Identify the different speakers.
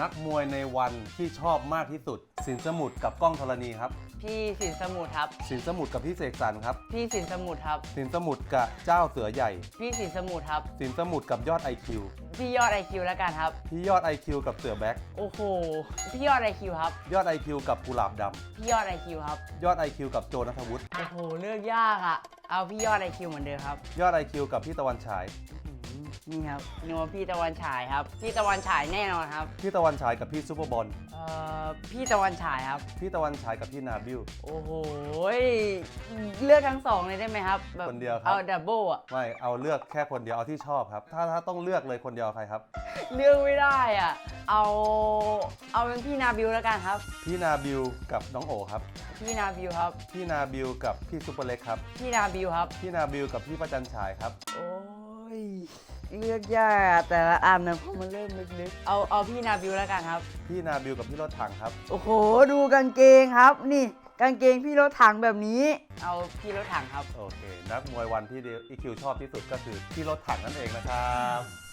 Speaker 1: นักมวยในวันที่ชอบมากที่สุด สินสมุทรกับกล้องธรณีครับ
Speaker 2: พี่สินสมุทรครับ
Speaker 1: สินสมุทรกับพี่เสกสรรครับ
Speaker 2: พี่สินสมุทรครับ
Speaker 1: สินสมุทรกับเจ้าเสือใหญ่
Speaker 2: พี่สินสมุทรครับ
Speaker 1: สินสมุทรกับยอด IQ
Speaker 2: พี่ยอดไอคิวแล้วกันครับ
Speaker 1: พี่ยอด IQ กับเสือแบ็ค
Speaker 2: โอ้โหพี่ยอดไอคิวครับ
Speaker 1: ยอด IQ กับกุหลาบด
Speaker 2: พี่ยอดไอคิวครับำ
Speaker 1: ยอด IQ กับโจนัทวุฒิ
Speaker 2: โอ้โหเลือกยากอะเอาพี่ยอดไอคิวเหมือนเดิมครับ
Speaker 1: ยอด IQ กับพี่ตะวันฉาย
Speaker 2: อืม นี่ครับนัวพี่ตะวันฉายครับ พี่ตะวันฉายแน่นอนครับ
Speaker 1: พี่ตะวันฉายกับพี่ซูเปอร์บอล
Speaker 2: เอ่อพี่ตะวันฉายครับ
Speaker 1: พี่ตะวันฉายกับพี่นาบิว
Speaker 2: โอ้โหเลือกทั้งสองเลยได้ไหมครับแบบ
Speaker 1: คนเดียวครับ
Speaker 2: เอาดับเบิลอะ
Speaker 1: ไม่เอาเลือกแค่คนเดียวเอาที่ชอบครับ ถ้าถ้าต้องเลือกเลยคนเดียวใครครับ
Speaker 2: เลือกไม่ได้อะเอาเอาเป็นพี่นาบิวแล้วกันครับ
Speaker 1: พี่นาบิวกับน้องโอครับ
Speaker 2: พี่นาบิวครับ
Speaker 1: พี่นาบิวกับพี่ซุปเปอร์เล็กครับ
Speaker 2: พี่นาบิวครับ
Speaker 1: พี่นาบิวกับพี่ประจันฉายครับ
Speaker 2: โอ้ย เลือกยากอะแต่ละอันนะเพราะมันเริ่มลึกๆเอาเอาพี่นาบิวแล้วกันครับ
Speaker 1: พี่นาบิวกับพี่รถถังครับ
Speaker 2: โอ้โห ดูกางเกงครับ นี่กางเกงพี่รถถังแบบนี้ เอาพี่รถถังครับ
Speaker 1: โอเค นักมวยวันที่เดียวอีคิวชอบที่สุดก็คือพี่รถถังนั่นเองนะครับ